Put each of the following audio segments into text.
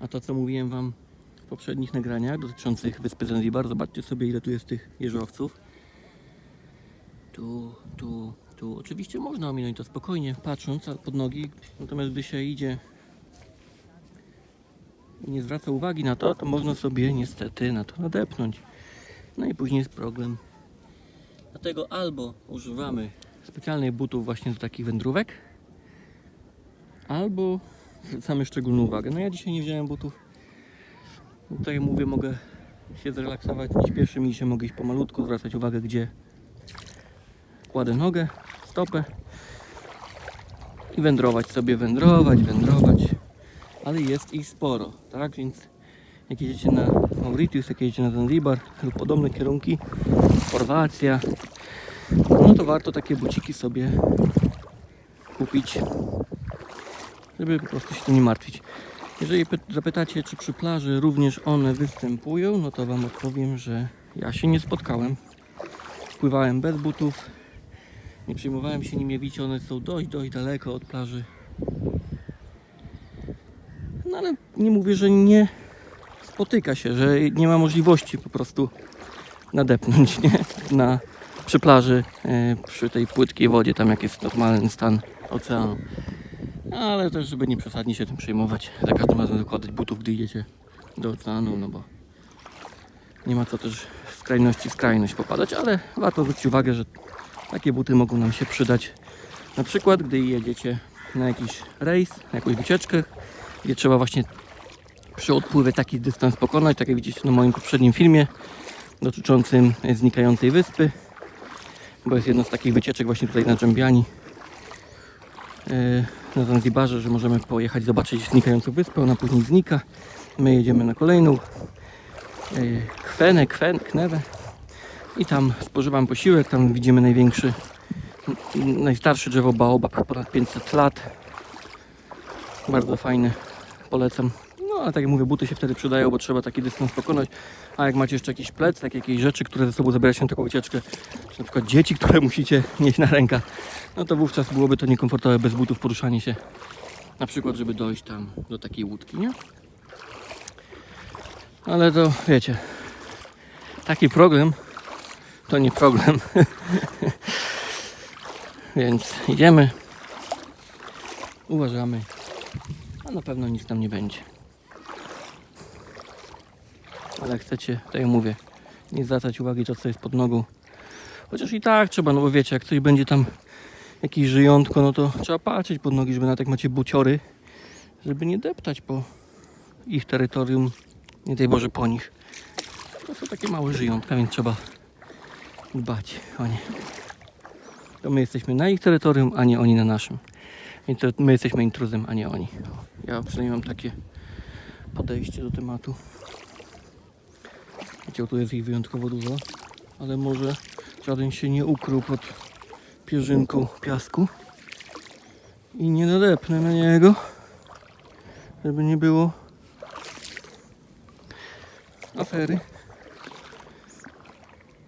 A to co mówiłem Wam w poprzednich nagraniach dotyczących wyspy Zanzibar, zobaczcie sobie ile tu jest tych jeżowców. Tu, tu, tu. Oczywiście można ominąć to spokojnie, patrząc pod nogi, natomiast gdy się idzie i nie zwraca uwagi na to, to można sobie niestety na to nadepnąć. No i później jest problem. Dlatego albo używamy specjalnych butów właśnie do takich wędrówek, albo zwracamy szczególną uwagę. No ja dzisiaj nie wziąłem butów. Tutaj mówię, mogę się zrelaksować, nie śpieszy mi się, mogę iść pomalutku, zwracać uwagę gdzie kładę nogę, stopę i wędrować sobie, wędrować, wędrować. Ale jest ich sporo, tak? Więc jak jedziecie na Mauritius, jak jedziecie na Zanzibar lub podobne kierunki, Chorwacja, no to warto takie buciki sobie kupić, żeby po prostu się tym nie martwić. Jeżeli py- zapytacie, czy przy plaży również one występują, no to Wam odpowiem, że ja się nie spotkałem. Pływałem bez butów, nie przejmowałem się jak widzicie, one są dość, dość daleko od plaży. No ale nie mówię, że nie spotyka się, że nie ma możliwości po prostu nadepnąć, nie? Na, przy plaży, e, przy tej płytkiej wodzie, tam jak jest normalny stan oceanu. Ale też, żeby nie przesadnie się tym przejmować, za każdym razem zakładać butów, gdy idziecie do oceanu, no bo nie ma co też w skrajności w skrajność popadać, ale warto zwrócić uwagę, że takie buty mogą nam się przydać. Na przykład, gdy jedziecie na jakiś rejs, na jakąś wycieczkę, gdzie trzeba właśnie przy odpływie taki dystans pokonać, tak jak widzicie na moim poprzednim filmie dotyczącym znikającej wyspy, bo jest jedna z takich wycieczek właśnie tutaj na Dżembiani e, na Zanzibarze, że możemy pojechać zobaczyć znikającą wyspę, ona później znika, my jedziemy na kolejną e, Kwenę, Kwen, Knewę. I tam spożywam posiłek, tam widzimy największy najstarsze drzewo baobab, ponad 500 lat. Bardzo fajne, polecam. no ale tak jak mówię, buty się wtedy przydają, bo trzeba taki dystans pokonać. A jak macie jeszcze jakiś plecak, jakieś rzeczy, które ze sobą zabieracie na taką wycieczkę, czy na przykład dzieci, które musicie nieść na rękach, no to wówczas byłoby to niekomfortowe bez butów poruszanie się. Na przykład, żeby dojść tam do takiej łódki, nie? Ale to wiecie, taki problem to nie problem. Więc idziemy, uważamy, a na pewno nic tam nie będzie. Ale jak chcecie, to ja mówię, nie zwracać uwagi co jest pod nogą. Chociaż i tak trzeba, no bo wiecie, jak coś będzie tam jakieś żyjątko, no to trzeba patrzeć pod nogi, żeby nawet jak macie buciory, żeby nie deptać po ich terytorium, nie daj Boże po nich. To są takie małe żyjątka, więc trzeba dbać o nie. To my jesteśmy na ich terytorium, a nie oni na naszym. Więc to my jesteśmy intruzem, a nie oni. Ja przynajmniej mam takie podejście do tematu. Wiecie, tu jest ich wyjątkowo dużo, ale może żaden się nie ukrył pod pierzynką piasku i nie nadepnę na niego, żeby nie było afery.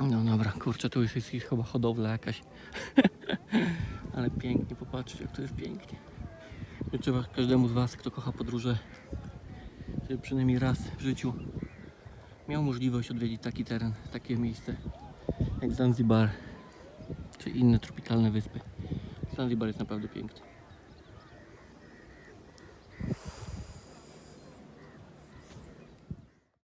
No dobra, kurczę, tu już jest ich chyba hodowla jakaś. ale pięknie, popatrzcie jak to jest pięknie. Trzeba każdemu z Was, kto kocha podróże, żeby przynajmniej raz w życiu miał możliwość odwiedzić taki teren, takie miejsce jak Zanzibar czy inne tropikalne wyspy. Zanzibar jest naprawdę piękny.